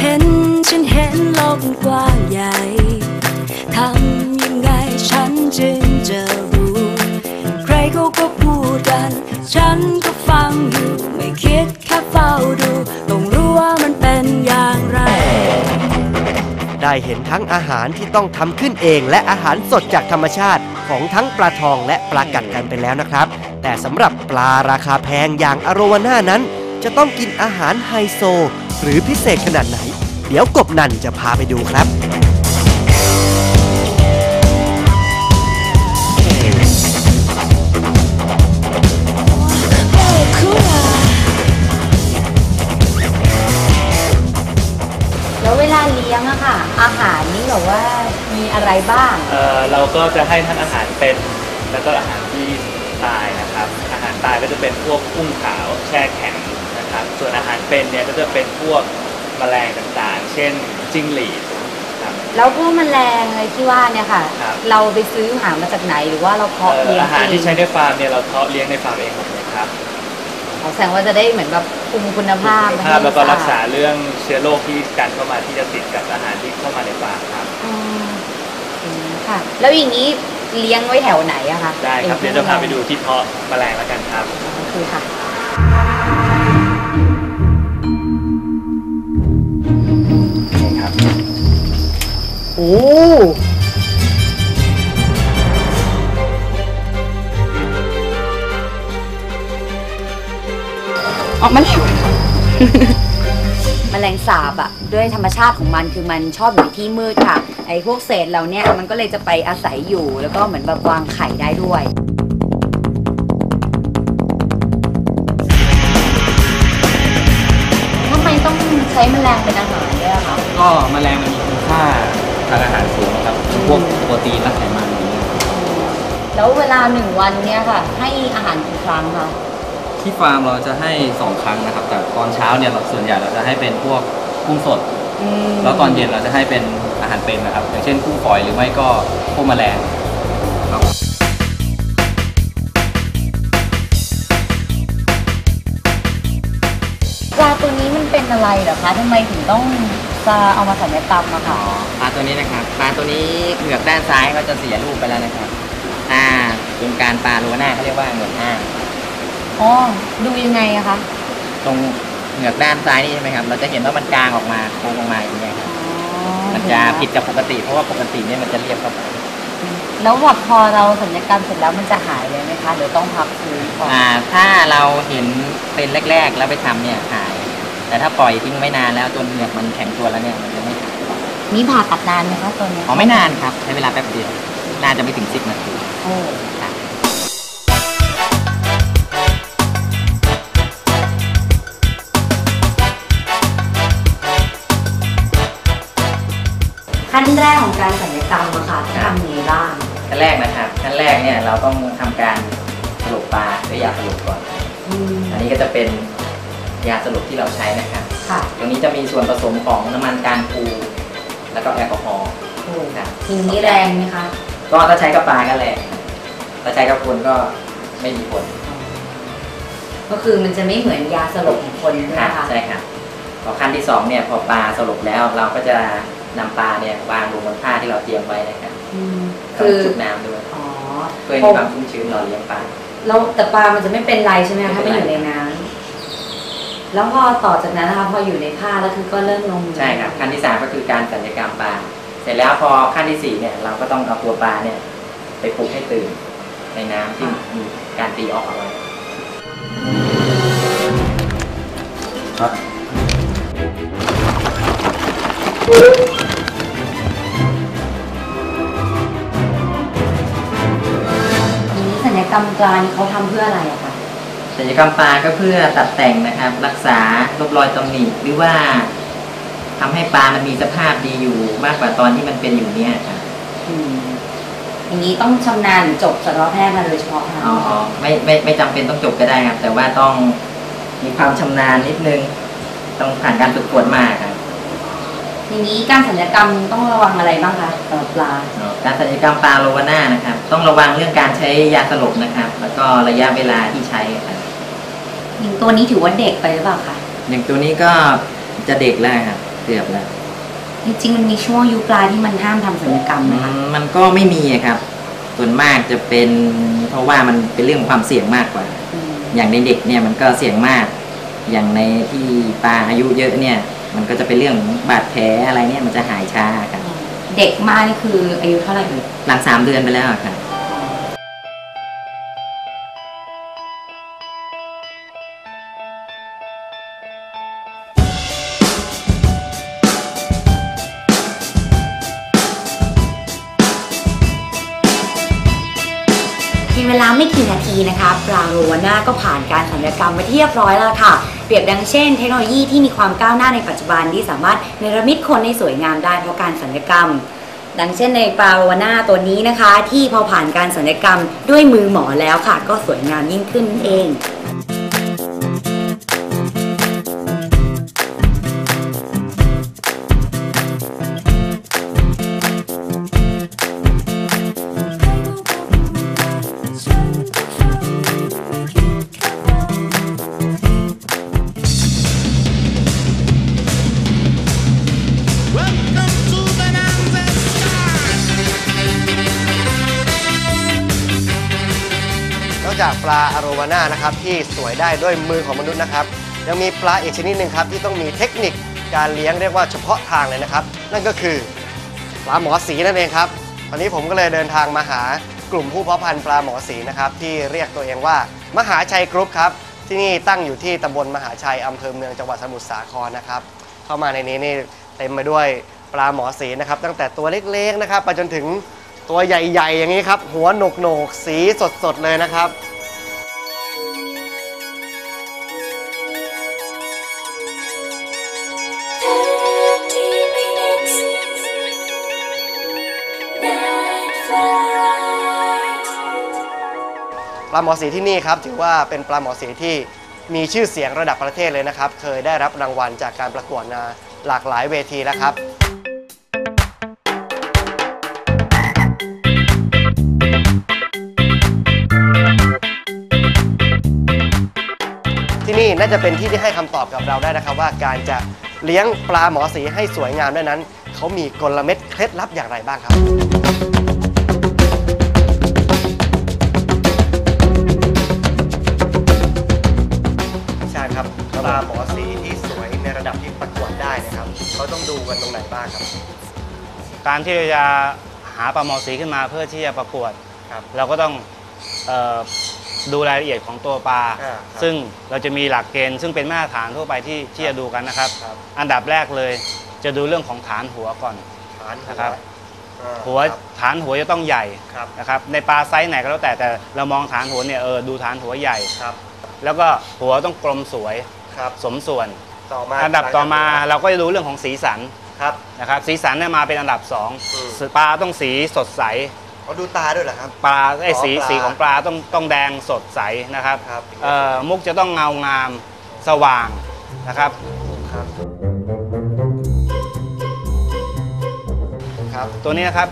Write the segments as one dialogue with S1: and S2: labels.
S1: เห็นฉันเห็นโลกกว้างใหญ่ทำยังไงฉันจึงจะรู้ ใครเขาก็พูดกัน ฉันก็ฟังอยู่ ไม่คิดแค่เฝ้าดู ต้องรู้ว่ามันเป็นอย่างไร
S2: ได้เห็นทั้งอาหารที่ต้องทำขึ้นเอง และอาหารสดจากธรรมชาติของทั้งปลาทองและปลากัดกันไปแล้วนะครับ แต่สำหรับปลาราคาแพงอย่างอโรวาน่านั้น จะต้องกินอาหารไฮโซ หรือพิเศษขนาดไหน เดี๋ยวกบนันจะพาไปดูครับ
S3: แล้วเวลาเลี้ยงอะค่ะ อาหารนี่แบบว่ามีอะไรบ้าง
S4: เอ่อเราก็จะให้ทั้งอาหารเป็นแล้วก็อาหารที่ตายนะครับ อาหารตายก็จะเป็นพวกกุ้งขาวแช่แข็งนะ ครับส่วนอาหารเป็นเนี่ยก็จะเป็นพวกแมลงต่างๆ เช่นจิ้งหรีดครับ
S3: แล้วพวกแมลงอะไรที่ว่าเนี่ยค่ะ
S4: ครับ
S3: เราไปซื้อหามาจากไหนหรือว่าเราเพาะ
S4: เอ่อ
S3: เลี้ยง
S4: อาหาร
S3: เอง
S4: ที่ใช้ในฟาร์มเนี่ยเราเพาะเลี้ยงในฟาร์มเองหมดเลยครับ
S3: อ๋อแสดงว่าจะได้เหมือนแบบคุมคุณภาพ
S4: คุณภาพแล้วก็
S3: ให้
S4: รักษาเรื่องเชื้อโรคที่การเข้ามาที่จะติดกับอาหารที่เข้ามาในฟาร์มครับ
S3: อืมอืมค่ะ แล้วอย่างนี้เลี้ยงไว้แถวไหนอะคะ
S4: ได้ครับ
S3: ไอ้
S4: เดี๋ยวจะพาไปดูที่เพาะแมลงแล้วกันครับ
S3: โอเคค่ะ อ้ออกมาแล้วแมลงสาบอะด้วยธรรมชาติของมันคือมันชอบอยู่ในที่มืดค่ะ ไอ้พวกเศษเราเนี่ยมันก็เลยจะไปอาศัยอยู่แล้วก็เหมือนแบบวางไข่ได้ด้วย ทำไมต้องใช้แมลงเป็นอาหารด้วยอะคะ
S5: ก็แมลงมันมีคุณค่าทางอา วกโปรตีนและไขมันอย่างเงี้ย
S3: แล้วเวลาหนึ่งวันเนี่ยค่ะ ให้อาหารกี่ครั้งคะ
S5: ที่ฟาร์มเราจะให้ 2 ครั้งนะครับ แต่ตอนเช้าเนี่ยเราส่วนใหญ่เราจะให้เป็นพวกกุ้งสดแล้วตอนเย็นเราจะให้เป็นอาหารเป็นนะครับ อย่างเช่นกุ้งฝอยหรือไม่ก็พวกแมลงครับ
S3: ปลาตัวนี้มันเป็นอะไรเหรอคะทำไมถึงต้อง จะเอามาสัญญกรรมอะค่ะ
S6: ปลาตัวนี้นะครับปลาตัวนี้เหงือกด้านซ้ายก็จะเสียรูปไปแล้วนะครับถ้าเป็นการปลาโลหน้าเขาเรียกว่าเหงือกอ้าง
S3: อ๋อ ดูยังไงอะคะ
S6: ตรงเหงือกด้านซ้ายนี่ใช่ไหมครับ เราจะเห็นว่ามันกลางออกมาโค้งออกมาอย่างเงี้ยครับ มันจะผิดกับปกติ เพราะว่าปกติเนี่ยมันจะเรียบเข้าไป
S3: แล้วแบบพอเราสัญญกรรมเสร็จแล้วมันจะหายเลยไหมคะหรือต้องพักฟื้นก่อน
S6: อ่า ถ้าเราเห็นเป็นแรก ๆ แล้วไปทำเนี่ยหาย แต่ถ้าปล่อยทิ้งไว้นานแล้วจนเหงือกมันแข็งตัวแล้วเนี่ยมันจะไม่หาย
S3: นี่ผ่าตัดนานไหมคะตัวเนี้ย
S6: อ๋อไม่นานครับ ใช้เวลาแป๊บเดียวน่าจะไม่ถึงสิบนาที
S3: โอ้
S6: ครับ
S3: ขั้นแรกของการสัญญกรรมอะค่ะต้องทำยังไงบ้าง
S6: ขั้นแรกนะครับขั้นแรกเนี่ยเราต้องทำการสลบปลาด้วยยาสลบก่อน
S3: อืม
S6: อันนี้ก็จะเป็น ยาสลบที่เราใช้นะครับ
S3: ค่ะ
S6: ตรงนี้จะมีส่วนผสมของน้ำมันการปูแล้วก็แอลกอฮอล์
S3: โอ้
S6: ครับ
S3: ทีนี้แรงไหมคะ
S6: ก็ถ้าใช้กับปลาก็แรงถ้าใช้กับคนก็ไม่มีผล
S3: ก็คือมันจะไม่เหมือนยาสลบของคนใช่ไหม
S6: ครับ
S3: คะ
S6: ใช่ครับพอขั้นที่สองเนี่ยพอปลาสลบแล้วเราก็จะนำปลาเนี่ยวางลงบนผ้าที่เราเตรียมไว้นะครับ
S3: อืม
S6: คื
S3: คืออ
S6: จุดน้ำด้วย
S3: อ๋อ
S6: เพื่อให้มีความชุ่มชื้นหล่อเลี้ยงปลา
S3: แล้วแต่ปลามันจะไม่เป็นไรใช่ไหมคะ
S6: ไม่
S3: ถ้า
S6: เป็
S3: มัน
S6: น
S3: อ
S6: ไร
S3: ยู่ในน้ำ แล้วพอต่อจากนั้นนะคะพออยู่ในผ้าแล้วคือก็เริ่มลงมือ
S6: ใช่ครับขั้นที่สามก็คือการสัญญกรรมปลาเสร็จแล้วพอขั้นที่สี่เนี่ยเราก็ต้องเอาตัวปลาเนี่ยไปปลุกให้ตื่นในน้ำที่มีการตีออกเอาไว้
S5: ครับ
S3: ทีนี้สัญญกรรมปลานี่เขาทำเพื่ออะไรอะคะ
S6: ศัลยกรรมปลาก็เพื่อตัดแต่งนะครับ รักษาลบรอยตำหนิหรือว่าทำให้ปลามันมีสภาพดีอยู่มากกว่าตอนที่มันเป็นอยู่เนี่ยครับ
S3: อืมอย่างนี้ต้องชำนาญหรือจบสัตวแพทย์มาโดยเฉพาะคะ
S6: อ๋อไม่ไม่ไม่จำเป็นต้องจบก็ได้ครับ แต่ว่าต้องมีความชำนาญนิดนึง ต้องผ่านการฝึกฝนมาครับ
S3: ทีนี้การสัญญกรรมต้องระวังอะไรบ้างคะสำหรับปลา
S6: การศัลยกรรมปลาโลวาน่านะครับ ต้องระวังเรื่องการใช้ยาสลบนะครับ แล้วก็ระยะเวลาที่ใช้ครับ
S3: อย่างตัวนี้ถือว่าเด็กไปหรือเปล่าคะ
S6: อย่างตัวนี้ก็จะเด็กแล้วครับ
S3: อ
S6: เกือบแล้ว
S3: จริงๆมันมีช่วงอายุปลายที่มันห้ามทำศัลยกรรม
S6: อื
S3: นะคะ
S6: มมันก็ไม่มีอะครับ ส่วนมากจะเป็น เพราะว่ามันเป็นเรื่องของความเสี่ยงมากกว่า
S3: อืม
S6: อย่างในเด็กเนี่ยมันก็เสี่ยงมาก อย่างในที่ปลาอายุเยอะเนี่ย มันก็จะเป็นเรื่องของบาดแผลอะไรเนี่ยมันจะหายช้าครับ
S3: เด็กมากนี่คืออายุเท่าไหร่เอ่ย
S6: หลังสามเดือนไปแล้วอะครับ
S3: ไม่กี่นาทีนะคะปลาโรวาน่าก็ผ่านการศัลยกรรมไปที่เรียบร้อยแล้วค่ะ เปรียบดังเช่น เทคโนโลยีที่มีความก้าวหน้าในปัจจุบันที่สามารถเนรมิตคนให้สวยงามได้เพราะการศัลยกรรม ดังเช่นในปลาโรวาน่าตัวนี้นะคะ ที่พอผ่านการศัลยกรรมด้วยมือหมอแล้วค่ะ ก็สวยงามยิ่งขึ้นเอง
S2: ปลาอโรวาน่านะครับที่สวยได้ด้วยมือของมนุษย์นะครับ ยังมีปลาอีกชนิดหนึ่งครับที่ต้องมีเทคนิคการเลี้ยงเรียกว่าเฉพาะทางเลยนะครับ นั่นก็คือปลาหมอสีนั่นเองครับวันนี้ผมก็เลยเดินทางมาหากลุ่มผู้เพาะพันธุ์ปลาหมอสีนะครับที่เรียกตัวเองว่ามหาชัยกรุ๊ปครับที่นี่ตั้งอยู่ที่ตำบลมหาชัยอำเภอเมืองจังหวัดสมุทรสาครนะครับเข้ามาในนี้นี่เต็มไปด้วยปลาหมอสีนะครับตั้งแต่ตัวเล็กๆนะครับไปจนถึงตัวใหญ่ ๆ อย่างนี้ครับ หัวโหนกๆ สีสดๆ เลยนะครับ ปลาหมอสีที่นี่ครับถือว่าเป็นปลาหมอสีที่มีชื่อเสียงระดับประเทศเลยนะครับ เคยได้รับรางวัลจากการประกวดนาหลากหลายเวทีแล้วครับที่นี่น่าจะเป็นที่ที่ให้คำตอบกับเราได้นะครับ ว่าการจะเลี้ยงปลาหมอสีให้สวยงามได้นั้น เขามีกลเม็ดเคล็ดลับอย่างไรบ้างครับาหมอสีที่สวยในระดับที่ประกวดได้นะครับเขาต้องดูกันตรงไหนบ้างครับ
S7: การที่เราจะหาปลาหมอสีขึ้นมาเพื่อที่จะประกวด
S2: ครับ
S7: เราก็ต้องเออดูรายละเอียดของตัวปลา
S2: อ่าครับ
S7: ซึ่งเราจะมีหลักเกณฑ์ซึ่งเป็นมาตรฐานทั่วไปที่ที่จะดูกันนะครับ
S2: ครับ
S7: อันดับแรกเลยจะดูเรื่องของฐานหัวก่อน
S2: ฐาน
S7: นะครับ
S2: อ่า
S7: หัว
S2: ครับ
S7: ฐานหัวจะต้องใหญ่
S2: ครับ
S7: นะครับในปลาไซส์ไหนก็แล้วแต่แต่เรามองฐานหัวเนี่ยเออดูฐานหัวใหญ่
S2: ครับ
S7: แล้วก็หัวต้องกลมสวย
S2: ครับ
S7: สมส่วน
S2: ต่อมา
S7: อันดับต่อมาเราก็จะดูเรื่องของสีสัน
S2: ครับ
S7: นะครับ สีสันเนี่ยมาเป็นอันดับสอง
S2: อืม
S7: ปลาต้องสีสดใส
S2: เขาดูตาด้วยเหรอครับ
S7: ปลาไอ้
S2: อ๋อ
S7: สี
S2: ปลา
S7: สีของปลาต้องต้องแดงสดใสนะครับ
S2: ครับ
S7: เอ่อมุกจะต้องเงางามสว่างนะครับ
S2: ครับ ครับ
S7: ตัวนี้นะครับ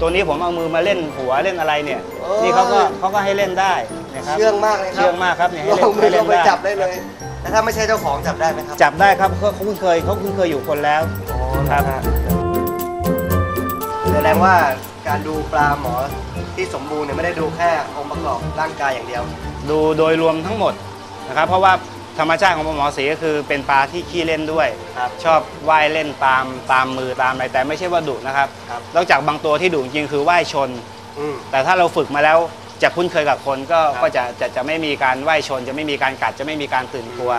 S7: ตัวนี้ผมเอามือมาเล่นหัวเล่นอะไรเนี่ย
S2: โอ้ย
S7: นี่เขาก็เขาก็ให้เล่นได้นะครับ
S2: เชื่องมากเลยครับ
S7: เชื่องมากครับเนี่ยให้เล่น
S2: ลองมือ
S7: ให้เล่
S2: เข้านไป
S7: ได้
S2: จับได้เลย แล้วถ้าไม่ใช่เจ้าของจับได้ไหมครับ
S7: จับได้ครับเขาเขาคุ้นเคยเขาคุ้นเคยอยู่คนแล้ว
S2: อ๋อ
S7: ครับ
S2: นะฮะแสดงว่าการดูปลาหมอที่สมบูรณ์เนี่ยไม่ได้ดูแค่องค์ประกอบร่างกายอย่างเดียว
S7: ดูโดยรวมทั้งหมดนะครับ เพราะว่าธรรมชาติของปลาหมอสีก็คือเป็นปลาที่ขี้เล่นด้วย
S2: ครับ
S7: ชอบว่ายเล่นตามตามมือตามอะไรแต่ไม่ใช่ว่าดุนะครับ
S2: ครับ
S7: นอกจากบางตัวที่ดุจริงๆคือว่ายชน
S2: อืม
S7: แต่ถ้าเราฝึกมาแล้ว จะคุ้นเคยกับคนก็
S2: ครับ
S7: ก็จะจะจะไม่มีการว่ายชน จะไม่มีการกัดจะไม่มีการตื่นกลัว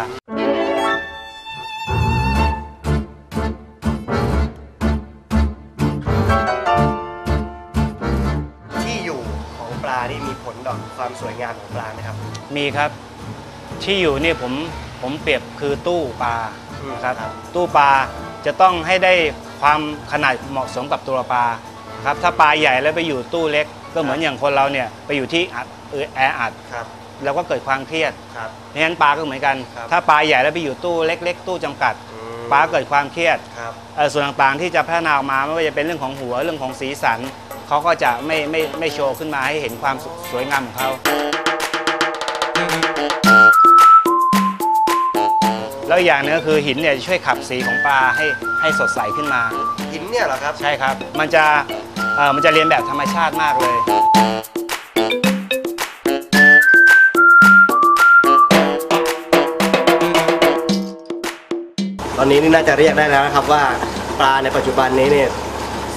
S2: ที่อยู่ของปลาที่มีผลต่อความสวยงามของปลาไหมครับ
S7: มีครับที่อยู่นี่ผมผมเปรียบคือตู้ปลา
S2: อืม
S7: นะครับ
S2: ครับ
S7: ตู้ปลาจะต้องให้ได้ความขนาดเหมาะสมกับตัวปลาครับถ้าปลาใหญ่แล้วไปอยู่ตู้เล็ก ก็เหมือนอย่างคนเราเนี่ยไปอยู่ที่อัดเออแออัด
S2: ครับ
S7: เราก็เกิดความเครียด
S2: ครับ
S7: เพราะฉะนั้นปลาก็เหมือนกัน
S2: ครับ
S7: ถ้าปลาใหญ่แล้วไปอยู่ตู้เล็ก ๆ ตู้จำกัด
S2: อืม
S7: ปลาเกิดความเครียด
S2: ครับ
S7: เอ่อส่วนต่างๆที่จะพัฒนาออกมาไม่ว่าจะเป็นเรื่องของหัวเรื่องของสีสันเขาก็จะไม่ไม่ไม่โชว์ขึ้นมาให้เห็นความสวยงามของเขาแล้วอีกอย่างหนึงก็คือหินเนี่ยจะช่วยขับสีของปลาให้ให้สดใสขึ้นมา
S2: หินเนี่ยเหรอครับ
S7: ใช่ครับ มันจะเอ่อ มันจะเรียนแบบธรรมชาติมากเลย
S2: ตอนนี้นี่น่าจะเรียกได้แล้วนะครับว่าปลาในปัจจุบันนี้เนี่ย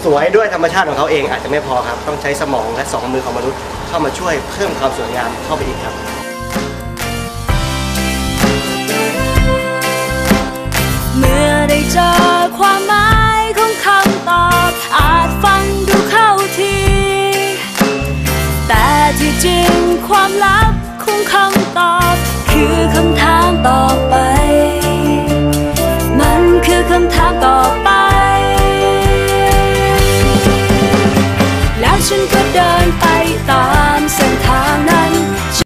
S2: สวยด้วยธรรมชาติของเขาเองอาจจะไม่พอครับ ต้องใช้สมองและสองมือของมนุษย์เข้ามาช่วยเพิ่มความสวยงามเข้าไปอีกครับ
S1: เมื่อได้เจอความหมาย